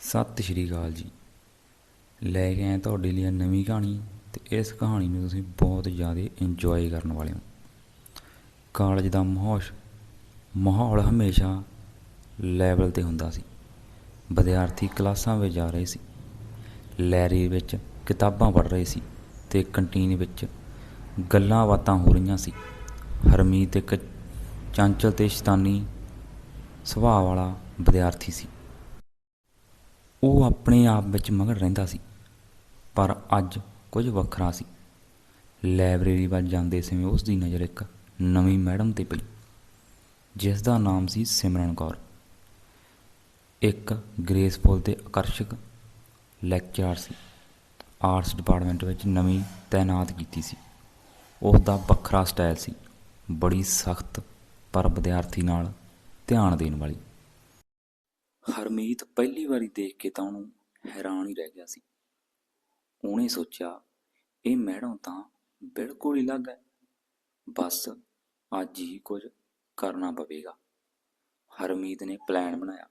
ਸਤਿ ਸ਼੍ਰੀ ਅਕਾਲ ਜੀ। ਲੈ ਕੇ ਆਏ ਤੁਹਾਡੇ ਲਈ ਇਹ ਨਵੀਂ ਕਹਾਣੀ ਤੇ ਇਸ ਕਹਾਣੀ ਨੂੰ ਤੁਸੀਂ ਬਹੁਤ ਜ਼ਿਆਦਾ ਇੰਜੋਏ ਕਰਨ ਵਾਲੇ ਹੋ। ਕਾਲਜ ਦਾ ਮਾਹੌਲ ਮਾਹੌਲ ਹਮੇਸ਼ਾ ਲੈਵਲ ਤੇ ਹੁੰਦਾ ਸੀ। ਵਿਦਿਆਰਥੀ ਕਲਾਸਾਂ ਵਿੱਚ ਜਾ ਰਹੇ ਸੀ। ਲਾਇਬ੍ਰੇਰੀ ਵਿੱਚ ਕਿਤਾਬਾਂ ਪੜ੍ਹ ਰਹੇ ਸੀ ਤੇ ਕੰਟੀਨ ਵਿੱਚ ਗੱਲਾਂ ਬਾਤਾਂ ਹੋ ਰਹੀਆਂ ਸੀ। ਹਰਮੀਤ ਇੱਕ ਚੰਚਲ ਤੇ ਸ਼ੈਤਾਨੀ ਸੁਭਾਅ ਵਾਲਾ ਵਿਦਿਆਰਥੀ ਸੀ। ਉਹ ਆਪਣੇ ਆਪ ਵਿੱਚ ਮਗਨ ਰਹਿੰਦਾ ਸੀ, ਪਰ ਅੱਜ ਕੁਝ ਵੱਖਰਾ ਸੀ। ਲਾਇਬ੍ਰੇਰੀ ਵੱਲ ਜਾਂਦੇ ਸਮੇਂ ਉਸ ਦੀ ਨਜ਼ਰ ਇੱਕ ਨਵੀਂ ਮੈਡਮ ਤੇ ਪਈ, ਜਿਸ ਦਾ ਨਾਮ ਸੀ ਸਿਮਰਨ ਕੌਰ। ਇੱਕ ਗ੍ਰੇਸਫੁਲ ਤੇ ਆਕਰਸ਼ਕ ਲੈਕਚਰਰ ਸੀ। ਆਰਟਸ ਡਿਪਾਰਟਮੈਂਟ ਵਿੱਚ ਨਵੀਂ ਤਾਇਨਾਤ ਕੀਤੀ ਸੀ। ਉਸ ਦਾ ਵੱਖਰਾ ਸਟਾਈਲ ਸੀ, ਬੜੀ ਸਖਤ ਪਰ ਵਿਦਿਆਰਥੀ ਨਾਲ ਧਿਆਨ ਦੇਣ ਵਾਲੀ। ਹਰਮੀਤ ਪਹਿਲੀ ਵਾਰੀ ਦੇਖ ਕੇ ਤਾਂ ਉਹਨੂੰ ਹੈਰਾਨ ਹੀ ਰਹਿ ਗਿਆ ਸੀ। ਉਹਨੇ ਸੋਚਿਆ, ਇਹ ਮੈਡਮ ਤਾਂ ਬਿਲਕੁਲ ਹੀ ਅਲੱਗ ਹੈ। ਬਸ ਅੱਜ ਹੀ ਕੁਝ ਕਰਨਾ ਪਵੇਗਾ। ਹਰਮੀਤ ਨੇ ਪਲਾਨ ਬਣਾਇਆ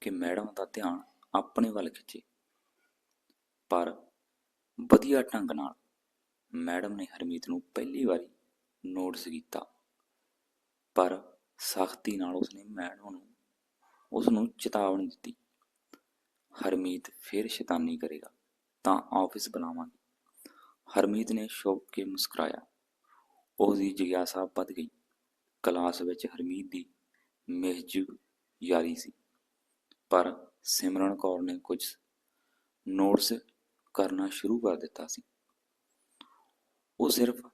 ਕਿ ਮੈਡਮ ਦਾ ਧਿਆਨ ਆਪਣੇ ਵੱਲ ਖਿੱਚੇ। ਪਰ ਵਧੀਆ ਢੰਗ ਨਾਲ ਮੈਡਮ ਨੇ ਹਰਮੀਤ ਨੂੰ ਪਹਿਲੀ ਵਾਰੀ ਨੋਟਿਸ ਕੀਤਾ। ਪਰ ਸਖਤੀ ਨਾਲ ਉਸਨੇ ਮੈਡਮ ਨੂੰ ਉਸ ਨੂੰ ਚੇਤਾਵਨੀ ਦਿੱਤੀ। ਹਰਮੀਤ ਫਿਰ ਸ਼ੈਤਾਨੀ ਕਰੇਗਾ, ਤਾਂ ਆਫਿਸ ਬੁਲਾਵਾਂਗੇ ਹਰਮੀਤ ਨੇ ਸ਼ੌਕ ਕੇ ਮੁਸਕਰਾਇਆ। ਉਸ ਦੀ ਜਿਗਿਆਸਾ ਵੱਧ ਗਈ। ਕਲਾਸ ਵਿੱਚ ਹਰਮੀਤ ਦੀ ਮਹਿਜੂਬ ਯਾਰੀ ਸੀ। ਪਰ ਸਿਮਰਨ ਕੌਰ ਨੇ ਕੁਝ ਨੋਟਸ ਕਰਨਾ ਸ਼ੁਰੂ ਕਰ ਦਿੱਤਾ ਸੀ। ਉਹ ਸਿਰਫ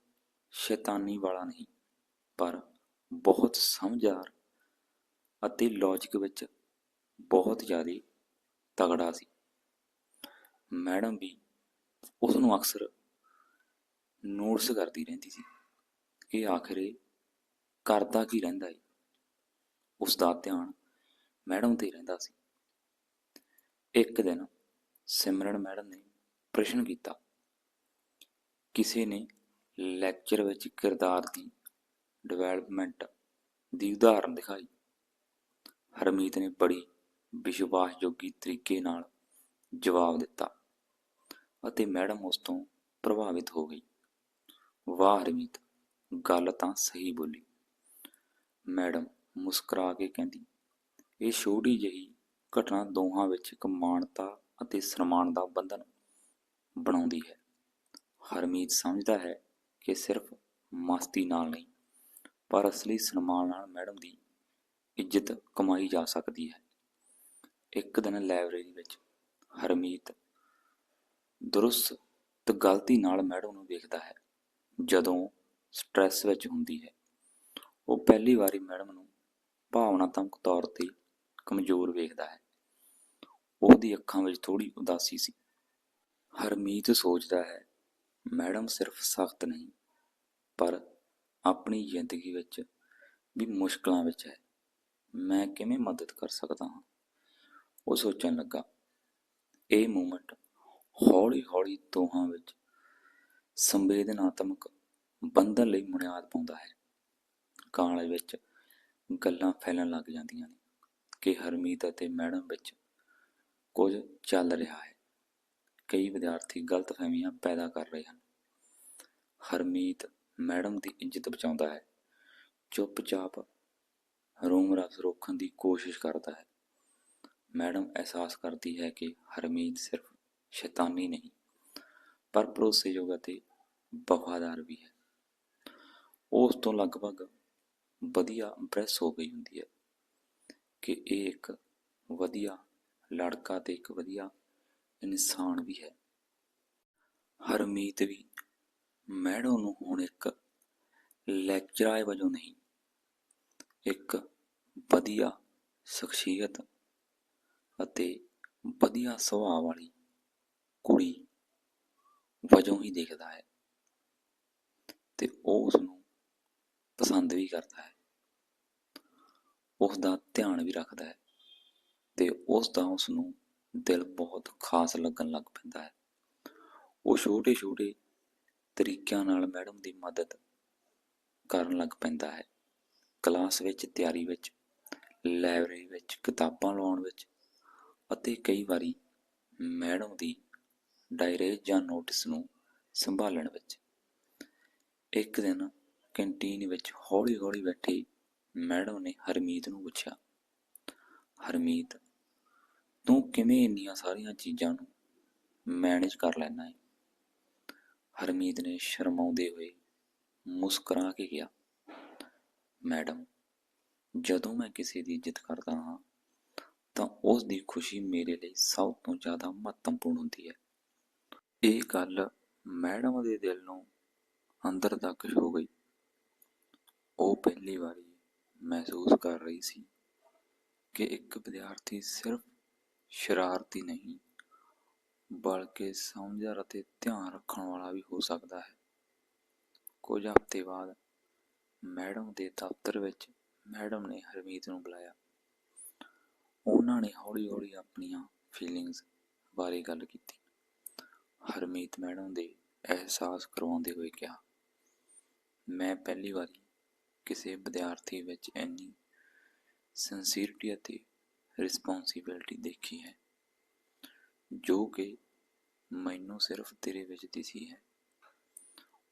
ਸ਼ੈਤਾਨੀ ਵਾਲਾ ਨਹੀਂ, ਪਰ ਬਹੁਤ ਸਮਝਦਾਰ ਅਤੇ ਲੌਜੀਕ ਵਿੱਚ ਬਹੁਤ ਜ਼ਿਆਦਾ ਤਗੜਾ ਸੀ। ਮੈਡਮ ਵੀ ਉਸ ਨੂੰ ਅਕਸਰ ਨੋਟਸ ਕਰਦੀ ਰਹਿੰਦੀ ਸੀ ਕਿ ਆਖਿਰ ਕਰਦਾ ਕੀ ਰਹਿੰਦਾ ਏ। ਉਸ ਦਾ ਧਿਆਨ ਮੈਡਮ ਤੇ ਰਹਿੰਦਾ ਸੀ। ਇੱਕ ਦਿਨ ਸਿਮਰਨ ਮੈਡਮ ਨੇ ਪ੍ਰਸ਼ਨ ਕੀਤਾ। ਕਿਸੇ ਨੇ ਲੈਕਚਰ ਵਿੱਚ ਕਿਰਦਾਰ ਦੀ ਡਿਵੈਲਪਮੈਂਟ ਦੀ ਉਦਾਹਰਨ ਦਿਖਾਈ। ਹਰਮੀਤ ਨੇ ਬੜੀ ਵਿਸ਼ਵਾਸਯੋਗੀ ਤਰੀਕੇ ਨਾਲ ਜਵਾਬ ਦਿੱਤਾ ਅਤੇ ਮੈਡਮ ਉਸ ਤੋਂ ਪ੍ਰਭਾਵਿਤ ਹੋ ਗਈ। ਵਾਹ ਹਰਮੀਤ, ਗੱਲ ਤਾਂ ਸਹੀ ਬੋਲੀ। ਮੈਡਮ ਮੁਸਕਰਾ ਕੇ ਕਹਿੰਦੀ, ਇਹ ਛੋਟੀ ਜਿਹੀ ਘਟਨਾ ਦੋਹਾਂ ਵਿੱਚ ਇੱਕ ਮਾਨਤਾ ਅਤੇ ਸਨਮਾਨ ਦਾ ਬੰਧਨ ਬਣਾਉਂਦੀ ਹੈ। ਹਰਮੀਤ ਸਮਝਦਾ ਹੈ ਕਿ ਸਿਰਫ ਮਸਤੀ ਨਾਲ ਨਹੀਂ, ਪਰ ਅਸਲੀ ਸਨਮਾਨ ਨਾਲ ਮੈਡਮ ਦੀ ਇੱਜ਼ਤ ਕਮਾਈ ਜਾ ਸਕਦੀ ਹੈ। ਇੱਕ ਦਿਨ ਲਾਇਬ੍ਰੇਰੀ ਵਿੱਚ ਹਰਮੀਤ ਦਰੁਸਤ ਤੇ ਗਲਤੀ ਨਾਲ ਮੈਡਮ ਨੂੰ ਵੇਖਦਾ ਹੈ। ਜਦੋਂ ਸਟ੍ਰੈਸ ਵਿੱਚ ਹੁੰਦੀ ਹੈ, ਉਹ ਪਹਿਲੀ ਵਾਰੀ ਮੈਡਮ ਨੂੰ ਭਾਵਨਾਤਮਕ ਤੌਰ ਤੇ ਕਮਜ਼ੋਰ ਵੇਖਦਾ ਹੈ। ਉਹਦੀ ਅੱਖਾਂ ਵਿੱਚ ਥੋੜੀ ਉਦਾਸੀ ਸੀ। ਹਰਮੀਤ ਸੋਚਦਾ ਹੈ, ਮੈਡਮ ਸਿਰਫ ਸਖਤ ਨਹੀਂ, ਪਰ ਆਪਣੀ ਜ਼ਿੰਦਗੀ ਵਿੱਚ ਵੀ ਮੁਸ਼ਕਲਾਂ ਵਿੱਚ ਹੈ। ਮੈਂ ਕਿਵੇਂ ਮਦਦ ਕਰ ਸਕਦਾ ਹਾਂ? ਉਹ ਸੋਚਣ ਲੱਗਾ, ਇਹ ਮੂਮੈਂਟ ਹੌਲੀ ਹੌਲੀ ਦੋਹਾਂ ਵਿੱਚ ਸੰਵੇਦਨਾਤਮਕ ਬੰਧਨ ਲਈ ਬੁਨਿਆਦ ਪਾਉਂਦਾ ਹੈ। ਕਾਲਜ ਵਿੱਚ ਗੱਲਾਂ ਫੈਲਣ ਲੱਗ ਜਾਂਦੀਆਂ ਨੇ ਕਿ ਹਰਮੀਤ ਅਤੇ ਮੈਡਮ ਵਿੱਚ ਕੁਝ ਚੱਲ ਰਿਹਾ ਹੈ। ਕਈ ਵਿਦਿਆਰਥੀ ਗਲਤ ਫਹਿਮੀਆਂ ਪੈਦਾ ਕਰ ਰਹੇ ਹਨ। ਹਰਮੀਤ ਮੈਡਮ ਦੀ ਇੱਜ਼ਤ ਬਚਾਉਂਦਾ ਹੈ। ਚੁੱਪਚਾਪ ਰੋਮ ਰਸ ਰੋਕਣ ਦੀ ਕੋਸ਼ਿਸ਼ ਕਰਦਾ ਹੈ। ਮੈਡਮ ਅਹਿਸਾਸ ਕਰਦੀ ਹੈ ਕਿ ਹਰਮੀਤ ਸਿਰਫ ਸ਼ੈਤਾਨੀ ਨਹੀਂ, ਪਰ ਭਰੋਸੇਯੋਗ ਅਤੇ ਵਫਾਦਾਰ ਵੀ ਹੈ। ਉਸ ਤੋਂ ਲਗਭਗ ਵਧੀਆ ਇੰਪ੍ਰੈਸ ਹੋ ਗਈ ਹੁੰਦੀ ਹੈ ਕਿ ਇਹ ਇੱਕ ਵਧੀਆ ਲੜਕਾ ਤੇ ਇੱਕ ਵਧੀਆ ਇਨਸਾਨ ਵੀ ਹੈ। ਹਰਮੀਤ ਵੀ ਮੈਡਮ ਨੂੰ ਹੁਣ ਇੱਕ ਲੈਕਚਰਾਰ ਵਜੋਂ ਨਹੀਂ ਇੱਕ ਵਧੀਆ ਸ਼ਖਸੀਅਤ ਅਤੇ ਵਧੀਆ ਸੁਭਾਅ ਵਾਲੀ ਕੁੜੀ ਵਜੋਂ ਹੀ ਦੇਖਦਾ ਹੈ ਤੇ ਉਹ ਉਸ ਨੂੰ ਪਸੰਦ ਵੀ ਕਰਦਾ ਹੈ। ਉਸ ਦਾ ਧਿਆਨ ਵੀ ਰੱਖਦਾ ਹੈ ਤੇ ਉਸ ਦਾ ਉਸ ਨੂੰ ਦਿਲ ਬਹੁਤ ਖਾਸ ਲੱਗਣ ਲੱਗ ਪੈਂਦਾ ਹੈ। ਉਹ ਛੋਟੇ ਛੋਟੇ ਤਰੀਕਿਆਂ ਨਾਲ ਮੈਡਮ ਦੀ ਮਦਦ ਕਰਨ ਲੱਗ ਪੈਂਦਾ ਹੈ। ਕਲਾਸ ਵਿੱਚ, ਤਿਆਰੀ ਵਿੱਚ, ਲਾਇਬ੍ਰੇਰੀ ਵਿੱਚ, ਕਿਤਾਬਾਂ ਲਾਉਣ ਵਿੱਚ ਅਤੇ ਕਈ ਵਾਰੀ ਮੈਡਮ ਦੀ ਡਾਇਰੇ ਜਾਂ ਨੋਟਿਸ ਨੂੰ ਸੰਭਾਲਣ ਵਿੱਚ। ਇੱਕ ਦਿਨ ਕੈਂਟੀਨ ਵਿੱਚ ਹੌਲੀ-ਹੌਲੀ ਬੈਠੀ ਮੈਡਮ ਨੇ ਹਰਮੀਤ ਨੂੰ ਪੁੱਛਿਆ, ਹਰਮੀਤ, ਤੂੰ ਕਿਵੇਂ ਇੰਨੀਆਂ ਸਾਰੀਆਂ ਚੀਜ਼ਾਂ ਨੂੰ ਮੈਨੇਜ ਕਰ ਲੈਣਾ ਹੈ ਹਰਮੀਤ ਨੇ ਸ਼ਰਮਾਉਂਦੇ ਹੋਏ ਮੁਸਕਰਾ ਕੇ ਕਿਹਾ ਮੈਡਮ, ਜਦੋਂ ਮੈਂ ਕਿਸੇ ਦੀ ਇੱਜ਼ਤ ਕਰਦਾ ਹਾਂ, ਤਾਂ ਉਸ ਦੀ ਖੁਸ਼ੀ ਮੇਰੇ ਲਈ ਸਭ ਤੋਂ ਜ਼ਿਆਦਾ ਮਹੱਤਵਪੂਰਨ ਹੁੰਦੀ ਹੈ। ਇਹ ਗੱਲ ਮੈਡਮ ਦੇ ਦਿਲ ਨੂੰ ਅੰਦਰ ਤੱਕ ਛੂ ਗਈ। ਉਹ ਪਹਿਲੀ ਵਾਰੀ ਮਹਿਸੂਸ ਕਰ ਰਹੀ ਸੀ ਕਿ ਇੱਕ ਵਿਦਿਆਰਥੀ ਸਿਰਫ ਸ਼ਰਾਰਤੀ ਨਹੀਂ, ਬਲਕਿ ਸਮਝਦਾਰ ਅਤੇ ਧਿਆਨ ਰੱਖਣ ਵਾਲਾ ਵੀ ਹੋ ਸਕਦਾ ਹੈ। ਕੁਝ ਹਫ਼ਤੇ ਬਾਅਦ ਮੈਡਮ ਦੇ ਦਫ਼ਤਰ ਵਿੱਚ ਮੈਡਮ ਨੇ ਹਰਮੀਤ ਨੂੰ ਬੁਲਾਇਆ। ਉਹਨਾਂ ਨੇ ਹੌਲੀ-ਹੌਲੀ ਆਪਣੀਆਂ ਫੀਲਿੰਗਸ ਬਾਰੇ ਗੱਲ ਕੀਤੀ। ਹਰਮੀਤ ਮੈਡਮ ਦੇ ਅਹਿਸਾਸ ਕਰਵਾਉਂਦੇ ਹੋਏ ਕਿਹਾ, ਮੈਂ ਪਹਿਲੀ ਵਾਰੀ ਕਿਸੇ ਵਿਦਿਆਰਥੀ ਵਿੱਚ ਇੰਨੀ ਸਿੰਸੀਅਰਿਟੀ ਅਤੇ ਰਿਸਪੌਂਸਿਬਿਲਟੀ ਦੇਖੀ ਹੈ, ਜੋ ਕਿ ਮੈਨੂੰ ਸਿਰਫ ਤੇਰੇ ਵਿੱਚ ਦਿਸੀ ਹੈ।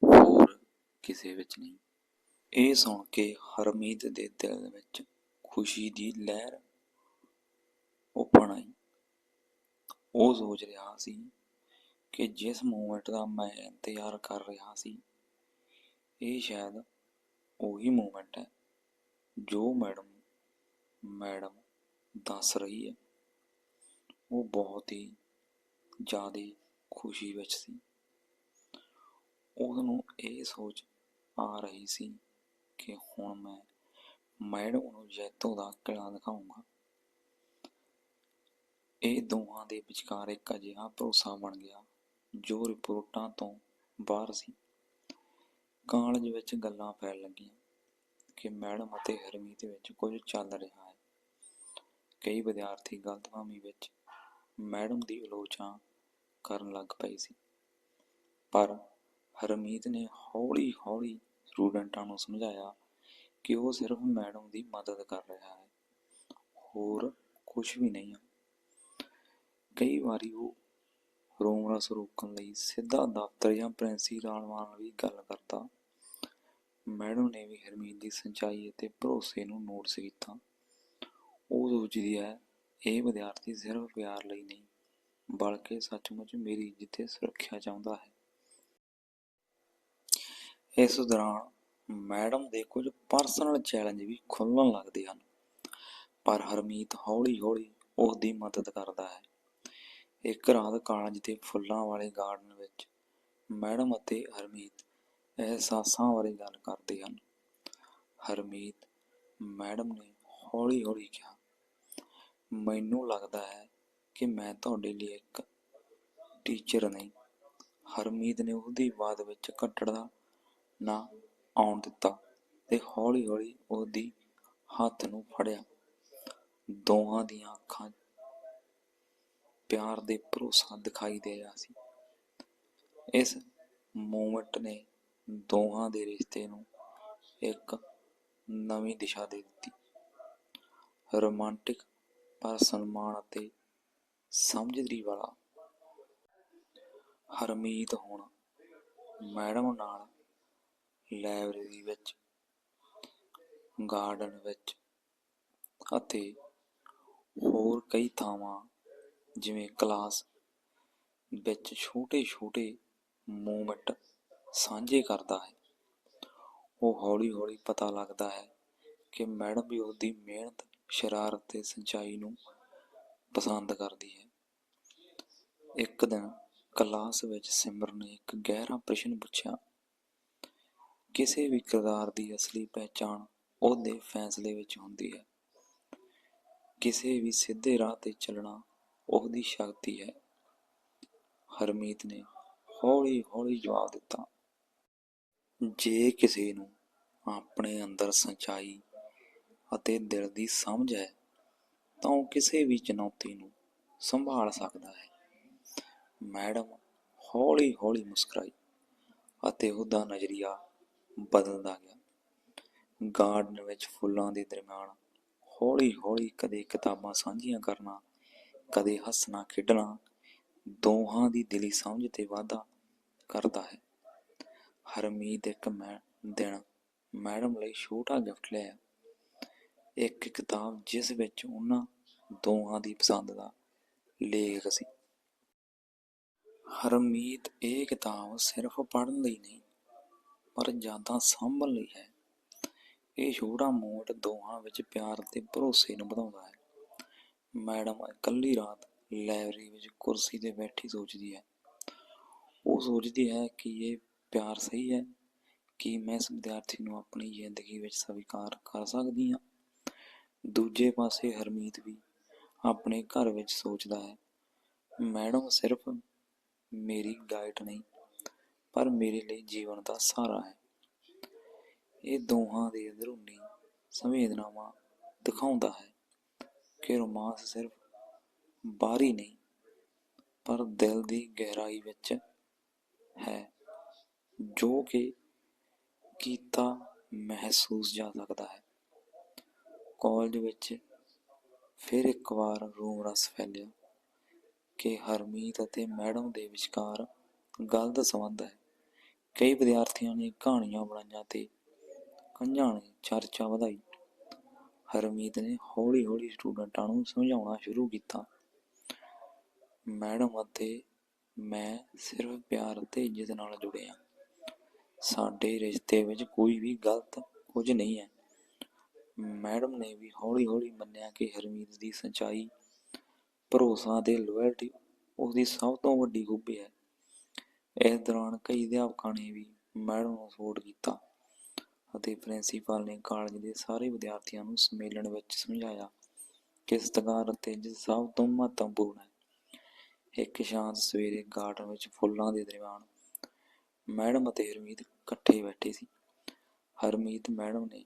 ਹੋਰ ਕਿਸੇ ਵਿੱਚ ਨਹੀਂ। ਇਹ ਸੁਣ ਕੇ ਹਰਮੀਤ ਦੇ ਦਿਲ ਵਿੱਚ ਖੁਸ਼ੀ ਦੀ ਲਹਿਰ ਉੱਪਰ ਆਈ ਉਹ ਸੋਚ ਰਿਹਾ ਸੀ ਕਿ ਜਿਸ ਮੂਮੈਂਟ ਦਾ ਮੈਂ ਇੰਤਜ਼ਾਰ ਕਰ ਰਿਹਾ ਸੀ, ਇਹ ਸ਼ਾਇਦ ਉਹੀ ਮੂਮੈਂਟ ਹੈ ਜੋ ਮੈਡਮ ਮੈਡਮ ਦੱਸ ਰਹੀ ਹੈ। ਉਹ ਬਹੁਤ ਹੀ ਜ਼ਿਆਦਾ ਖੁਸ਼ੀ ਵਿੱਚ ਸੀ। ਉਹਨੂੰ ਇਹ ਸੋਚ ਆ ਰਹੀ ਸੀ ਕਿ ਹੁਣ ਮੈਂ ਮੈਡਮ ਨੂੰ ਜੈਤੋ ਦਾ ਕਿਲਾ ਦਿਖਾਊਂਗਾ। ਇਹ ਦੋਹਾਂ ਦੇ ਵਿਚਕਾਰ ਇੱਕ ਅਜਿਹਾ ਭਰੋਸਾ ਬਣ ਗਿਆ, ਜੋ ਰਿਪੋਰਟਾਂ ਤੋਂ ਬਾਹਰ ਸੀ। ਕਾਲਜ ਵਿੱਚ ਗੱਲਾਂ ਫੈਲ ਲੱਗੀਆਂ ਕਿ ਮੈਡਮ ਅਤੇ ਹਰਮੀਤ ਵਿੱਚ ਕੁਝ ਚੱਲ ਰਿਹਾ ਹੈ। ਕਈ ਵਿਦਿਆਰਥੀ ਗਲਤਫਹਿਮੀ ਵਿੱਚ ਮੈਡਮ ਦੀ ਆਲੋਚਨਾ ਕਰਨ ਲੱਗ ਪਏ ਸੀ। ਪਰ ਹਰਮੀਤ ਨੇ ਹੌਲੀ-ਹੌਲੀ ਸਟੂਡੈਂਟਾਂ ਨੂੰ ਸਮਝਾਇਆ ਕਿ ਉਹ ਸਿਰਫ ਮੈਡਮ ਦੀ ਮਦਦ ਕਰ ਰਿਹਾ ਹੈ। ਹੋਰ ਕੁਝ ਵੀ ਨਹੀਂ ਕਈ ਵਾਰੀ ਉਹ ਰੋਮ ਰਸ ਰੋਕਣ ਲਈ ਸਿੱਧਾ ਦਫ਼ਤਰ ਜਾਂ ਪ੍ਰਿੰਸੀਪਲ ਨਾਲ ਵੀ ਗੱਲ ਕਰਦਾ। ਮੈਡਮ ਨੇ ਵੀ ਹਰਮੀਤ ਦੀ ਸੱਚਾਈ ਅਤੇ ਭਰੋਸੇ ਨੂੰ ਨੋਟਿਸ ਕੀਤਾ। ਉਹ ਸੋਚਦੀ ਹੈ, ਇਹ ਵਿਦਿਆਰਥੀ ਸਿਰਫ ਪਿਆਰ ਲਈ ਨਹੀਂ, ਬਲਕਿ ਸੱਚਮੁੱਚ ਮੇਰੀ ਇੱਜ਼ਤ ਤੇ ਸੁਰੱਖਿਆ ਚਾਹੁੰਦਾ ਹੈ। ਇਸ ਦੌਰਾਨ ਮੈਡਮ ਦੇ ਕੁਝ ਪਰਸਨਲ ਚੈਲੰਜ ਵੀ ਖੁੱਲਣ ਲੱਗਦੇ ਹਨ। ਪਰ ਹਰਮੀਤ ਹੌਲੀ-ਹੌਲੀ ਉਸ ਦੀ ਮਦਦ ਕਰਦਾ ਹੈ। ਇੱਕ ਰਾਤ ਕਾਲਜ ਦੇ ਫੁੱਲਾਂ ਵਾਲੇ ਗਾਰਡਨ ਵਿੱਚ ਮੈਡਮ ਅਤੇ ਹਰਮੀਤ ਅਹਿਸਾਸਾਂ ਬਾਰੇ ਗੱਲ ਕਰਦੇ ਹਨ। ਹਰਮੀਤ ਮੈਡਮ ਨੇ ਹੌਲੀ-ਹੌਲੀ ਕਿਹਾ, ਮੈਨੂੰ ਲੱਗਦਾ ਹੈ ਕਿ ਮੈਂ ਤੁਹਾਡੇ ਲਈ ਇੱਕ ਟੀਚਰ ਨਹੀਂ। ਹਰਮੀਤ ਨੇ ਉਹਦੀ ਬਾਤ ਵਿੱਚ ਕੱਟੜਾ ਨਾ ਆਉਣ ਦਿੱਤਾ ਤੇ ਹੌਲੀ-ਹੌਲੀ ਉਹਦੀ ਹੱਥ ਨੂੰ ਫੜਿਆ। ਦੋਹਾਂ ਦੀਆਂ ਅੱਖਾਂ ਪਿਆਰ ਦੇ ਭਰੋਸਾ ਦਿਖਾਈ ਦੇ ਰਿਹਾ ਸੀ। ਇਸ ਮੂਮੈਂਟ ਨੇ ਦੋਹਾਂ ਦੇ ਰਿਸ਼ਤੇ ਨੂੰ ਇੱਕ ਨਵੀਂ ਦਿਸ਼ਾ ਦੇ ਦਿੱਤੀ। ਰੋਮਾਂਟਿਕ ਪਰ ਸਨਮਾਨ ਅਤੇ ਸਮਝਦਾਰੀ ਵਾਲਾ ਹਰਮੀਤ ਹੁਣ ਮੈਡਮ ਨਾਲ ਲਾਇਬ੍ਰੇਰੀ ਵਿੱਚ, ਗਾਰਡਨ ਵਿੱਚ ਅਤੇ ਹੋਰ ਕਈ ਥਾਵਾਂ, ਜਿਵੇਂ ਕਲਾਸ ਵਿੱਚ ਛੋਟੇ-ਛੋਟੇ ਮੂਮੈਂਟ ਸਾਂਝੇ ਕਰਦਾ ਹੈ। ਉਹ ਹੌਲੀ-ਹੌਲੀ ਪਤਾ ਲੱਗਦਾ ਹੈ ਕਿ ਮੈਡਮ ਵੀ ਉਹਦੀ ਮਿਹਨਤ, ਸ਼ਰਾਰਤ ਤੇ ਸੱਚਾਈ ਨੂੰ ਪਸੰਦ ਕਰਦੀ ਹੈ। ਇੱਕ ਦਿਨ ਕਲਾਸ ਵਿੱਚ ਸਿਮਰਨ ਨੇ ਇੱਕ ਗਹਿਰਾ ਪ੍ਰਸ਼ਨ ਪੁੱਛਿਆ ਕਿਸੇ ਵੀ ਕਿਰਦਾਰ ਦੀ ਅਸਲੀ ਪਹਿਚਾਣ ਉਹਦੇ ਫੈਸਲੇ ਵਿੱਚ ਹੁੰਦੀ ਹੈ। ਕਿਸੇ ਵੀ ਸਿੱਧੇ ਰਾਹ ਤੇ ਚੱਲਣਾ ਉਹਦੀ ਸ਼ਕਤੀ ਹੈ। ਹਰਮੀਤ ਨੇ ਹੌਲੀ-ਹੌਲੀ ਜਵਾਬ ਦਿੱਤਾ, ਜੇ ਕਿਸੇ ਨੂੰ ਆਪਣੇ ਅੰਦਰ ਸੱਚਾਈ ਅਤੇ ਦਿਲ ਦੀ ਸਮਝ ਹੈ, ਤਾਂ ਉਹ ਕਿਸੇ ਵੀ ਚੁਣੌਤੀ ਨੂੰ ਸੰਭਾਲ ਸਕਦਾ ਹੈ। ਮੈਡਮ ਹੌਲੀ-ਹੌਲੀ ਮੁਸਕਰਾਈ ਅਤੇ ਉਹਦਾ ਨਜ਼ਰੀਆ ਬਦਲਦਾ ਗਿਆ। ਗਾਰਡਨ ਵਿੱਚ ਫੁੱਲਾਂ ਦੇ ਦਰਮਿਆਨ ਹੌਲੀ-ਹੌਲੀ ਕਦੇ ਕਿਤਾਬਾਂ ਸਾਂਝੀਆਂ ਕਰਨਾ, ਕਦੇ ਹੱਸਣਾ ਖੇਡਣਾ ਦੋਹਾਂ ਦੀ ਦਿਲੀ ਸਮਝ ਤੇ ਵਾਧਾ ਕਰਦਾ ਹੈ। ਹਰਮੀਤ ਇੱਕ ਮੈਂ ਦਿਨ ਮੈਡਮ ਲਈ ਛੋਟਾ ਗਿਫਟ ਲਿਆ। ਇੱਕ ਕਿਤਾਬ ਜਿਸ ਵਿੱਚ ਉਹਨਾਂ ਦੋਹਾਂ ਦੀ ਪਸੰਦ ਦਾ ਲੇਖ ਸੀ। ਹਰਮੀਤ ਇਹ ਕਿਤਾਬ ਸਿਰਫ ਪੜ੍ਹਨ ਲਈ ਨਹੀਂ ਪਰ ਯਾਦਾਂ ਸਾਂਭਣ ਲਈ ਹੈ। ਇਹ ਛੋਟਾ ਮੋਟ ਦੋਹਾਂ ਵਿੱਚ ਪਿਆਰ ਤੇ ਭਰੋਸੇ ਨੂੰ ਵਧਾਉਂਦਾ ਹੈ। ਮੈਡਮ ਇਕੱਲੀ ਰਾਤ ਲਾਇਬ੍ਰੇਰੀ ਵਿੱਚ ਕੁਰਸੀ ਤੇ ਬੈਠੀ ਸੋਚਦੀ ਹੈ। ਉਹ ਸੋਚਦੀ ਹੈ ਕਿ ਇਹ ਪਿਆਰ ਸਹੀ ਹੈ ਕਿ ਮੈਂ ਇਸ ਵਿਦਿਆਰਥੀ ਨੂੰ ਆਪਣੀ ਜ਼ਿੰਦਗੀ ਵਿੱਚ ਸਵੀਕਾਰ ਕਰ ਸਕਦੀ ਹਾਂ। ਦੂਜੇ ਪਾਸੇ ਹਰਮੀਤ ਵੀ ਆਪਣੇ ਘਰ ਵਿੱਚ ਸੋਚਦਾ ਹੈ, ਮੈਡਮ, ਸਿਰਫ ਮੇਰੀ ਗਾਈਡ ਨਹੀਂ ਪਰ ਮੇਰੇ ਲਈ ਜੀਵਨ ਦਾ ਸਹਾਰਾ ਹੈ। ਇਹ ਦੋਹਾਂ ਦੇ ਅੰਦਰੂਨੀ ਸੰਵੇਦਨਾਵਾਂ ਦਿਖਾਉਂਦਾ ਹੈ ਕਿ ਰੋਮਾਂਸ ਸਿਰਫ ਬਾਹਰੀ ਨਹੀਂ, ਪਰ ਦਿਲ ਦੀ ਗਹਿਰਾਈ ਵਿੱਚ ਹੈ, ਜੋ ਕਿ ਕੀਤਾ ਮਹਿਸੂਸ ਜਾ ਸਕਦਾ ਹੈ। ਕਾਲਜ ਵਿੱਚ ਫਿਰ ਇੱਕ ਵਾਰ ਰੂਮ ਰਸ ਫੈਲਿਆ ਕਿ ਹਰਮੀਤ ਅਤੇ ਮੈਡਮ ਦੇ ਵਿਚਕਾਰ ਗਲਤ ਸੰਬੰਧ ਹੈ। ਕਈ ਵਿਦਿਆਰਥੀਆਂ ਨੇ ਕਹਾਣੀਆਂ ਬਣਾਈਆਂ ਤੇ ਕੰਝਾਂ ਨੇ ਚਰਚਾ ਵਧਾਈ। ਹਰਮੀਤ ਨੇ ਹੌਲੀ-ਹੌਲੀ ਸਟੂਡੈਂਟਾਂ ਨੂੰ ਸਮਝਾਉਣਾ ਸ਼ੁਰੂ ਕੀਤਾ। ਮੈਡਮ, ਅਤੇ ਮੈਂ ਸਿਰਫ ਪਿਆਰ ਅਤੇ ਇੱਜ਼ਤ ਨਾਲ ਜੁੜੇ ਹਾਂ। ਸਾਡੇ ਰਿਸ਼ਤੇ ਵਿੱਚ ਕੋਈ ਵੀ ਗਲਤ ਕੁਝ ਨਹੀਂ ਹੈ। ਮੈਡਮ ਨੇ ਵੀ ਹੌਲੀ-ਹੌਲੀ ਮੰਨਿਆ ਕਿ ਹਰਮੀਤ ਦੀ ਸੱਚਾਈ, ਭਰੋਸਾ ਤੇ ਲਾਇਲਟੀ ਉਸ ਦੀ ਸਭ ਤੋਂ ਵੱਡੀ ਖੂਬੀ ਹੈ। ਇਸ ਦੌਰਾਨ ਕਈ ਅਧਿਆਪਕਾਂ ਨੇ ਵੀ ਮੈਡਮ ਨੂੰ ਸਪੋਰਟ ਕੀਤਾ ਅਤੇ ਪ੍ਰਿੰਸੀਪਲ ਨੇ ਕਾਲਜ ਦੇ ਸਾਰੇ ਵਿਦਿਆਰਥੀਆਂ ਨੂੰ ਸੰਮੇਲਨ ਵਿੱਚ ਸਮਝਾਇਆ ਕਿ ਸਤਿਕਾਰ ਅਤੇ ਇੱਜ਼ਤ ਸਭ ਤੋਂ ਮਹੱਤਵਪੂਰਨ ਹੈ। ਇੱਕ ਸ਼ਾਂਤ ਸਵੇਰੇ ਗਾਰਡਨ ਵਿੱਚ ਫੁੱਲਾਂ ਦੇ ਦਰਮਿਆਨ ਮੈਡਮ ਅਤੇ ਹਰਮੀਤ ਇਕੱਠੇ ਬੈਠੇ ਸੀ। ਹਰਮੀਤ ਮੈਡਮ ਨੇ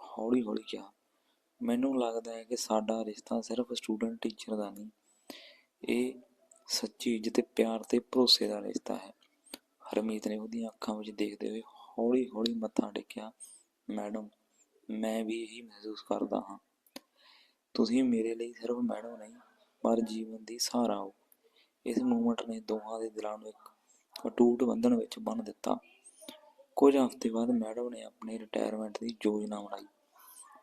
ਹੌਲੀ-ਹੌਲੀ ਕਿਹਾ, ਮੈਨੂੰ ਲੱਗਦਾ ਹੈ ਕਿ ਸਾਡਾ ਰਿਸ਼ਤਾ ਸਿਰਫ ਸਟੂਡੈਂਟ ਟੀਚਰ ਦਾ ਨਹੀਂ, ਇਹ ਸੱਚੀ ਇੱਜ਼ਤ, ਪਿਆਰ ਤੇ ਭਰੋਸੇ ਦਾ ਰਿਸ਼ਤਾ ਹੈ। ਹਰਮੀਤ ਨੇ ਉਹਦੀਆਂ ਅੱਖਾਂ ਵਿੱਚ ਦੇਖਦੇ ਹੋਏ ਹੌਲੀ-ਹੌਲੀ ਮੱਥਾ ਟੇਕਿਆ, ਮੈਡਮ, ਮੈਂ ਵੀ ਇਹੀ ਮਹਿਸੂਸ ਕਰਦਾ ਹਾਂ। ਤੁਸੀਂ ਮੇਰੇ ਲਈ ਸਿਰਫ ਮੈਡਮ ਨਹੀਂ, ਪਰ ਜੀਵਨ ਦੀ ਸਹਾਰਾ ਹੋ। ਇਸ ਮੂਵਮੈਂਟ ਨੇ ਦੋਹਾਂ ਦੇ ਦਿਲਾਂ ਨੂੰ ਇੱਕ ਅਟੂਟ ਬੰਧਨ ਵਿੱਚ ਬੰਨ੍ਹ ਦਿੱਤਾ। ਕੁਝ ਹਫ਼ਤੇ ਬਾਅਦ ਮੈਡਮ ਨੇ ਆਪਣੇ ਰਿਟਾਇਰਮੈਂਟ ਦੀ ਯੋਜਨਾ ਬਣਾਈ,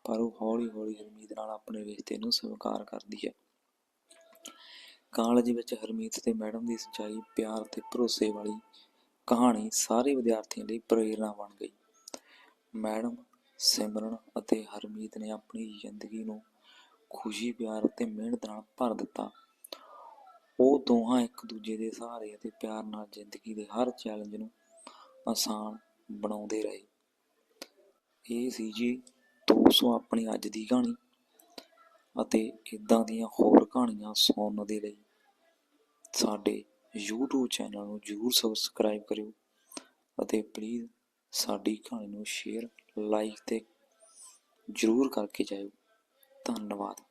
ਪਰ ਉਹ ਹੌਲੀ-ਹੌਲੀ ਹਰਮੀਤ ਨਾਲ ਆਪਣੇ ਰਿਸ਼ਤੇ ਨੂੰ ਸਵੀਕਾਰ ਕਰਦੀ ਹੈ। ਕਾਲਜ ਵਿੱਚ ਹਰਮੀਤ ਤੇ ਮੈਡਮ ਦੀ ਸੱਚਾਈ, ਪਿਆਰ ਤੇ ਭਰੋਸੇ ਵਾਲੀ ਕਹਾਣੀ ਸਾਰੇ ਵਿਦਿਆਰਥੀਆਂ ਲਈ ਪ੍ਰੇਰਨਾ ਬਣ ਗਈ। ਮੈਡਮ ਸਿਮਰਨ ਅਤੇ ਹਰਮੀਤ ਨੇ ਆਪਣੀ ਜ਼ਿੰਦਗੀ ਨੂੰ ਖੁਸ਼ੀ, ਪਿਆਰ ਅਤੇ ਮਿਹਨਤ ਨਾਲ ਭਰ ਦਿੱਤਾ। ਉਹ ਦੋਹਾਂ ਇੱਕ ਦੂਜੇ ਦੇ ਸਹਾਰੇ ਅਤੇ ਪਿਆਰ ਨਾਲ ਜ਼ਿੰਦਗੀ ਦੇ ਹਰ ਚੈਲੰਜ ਨੂੰ ਆਸਾਨ ਬਣਾਉਂਦੇ ਰਹੇ। ਇਹ ਸੀ ਜੀ ਦੋਸਤੋ ਆਪਣੀ ਅੱਜ ਦੀ ਕਹਾਣੀ ਅਤੇ ਇਦਾਂ ਦੀਆਂ ਹੋਰ ਕਹਾਣੀਆਂ ਸੁਣਨ ਦੇ ਲਈ। ਸਾਡੇ YouTube ਚੈਨਲ ਨੂੰ ਜਰੂਰ ਸਬਸਕ੍ਰਾਈਬ ਕਰਿਓ ਅਤੇ ਪਲੀਜ਼ ਸਾਡੀ ਕਹਾਣੀ ਨੂੰ ਸ਼ੇਅਰ ਲਾਈਕ ਤੇ ਜਰੂਰ ਕਰਕੇ ਜਾਇਓ। ਧੰਨਵਾਦ।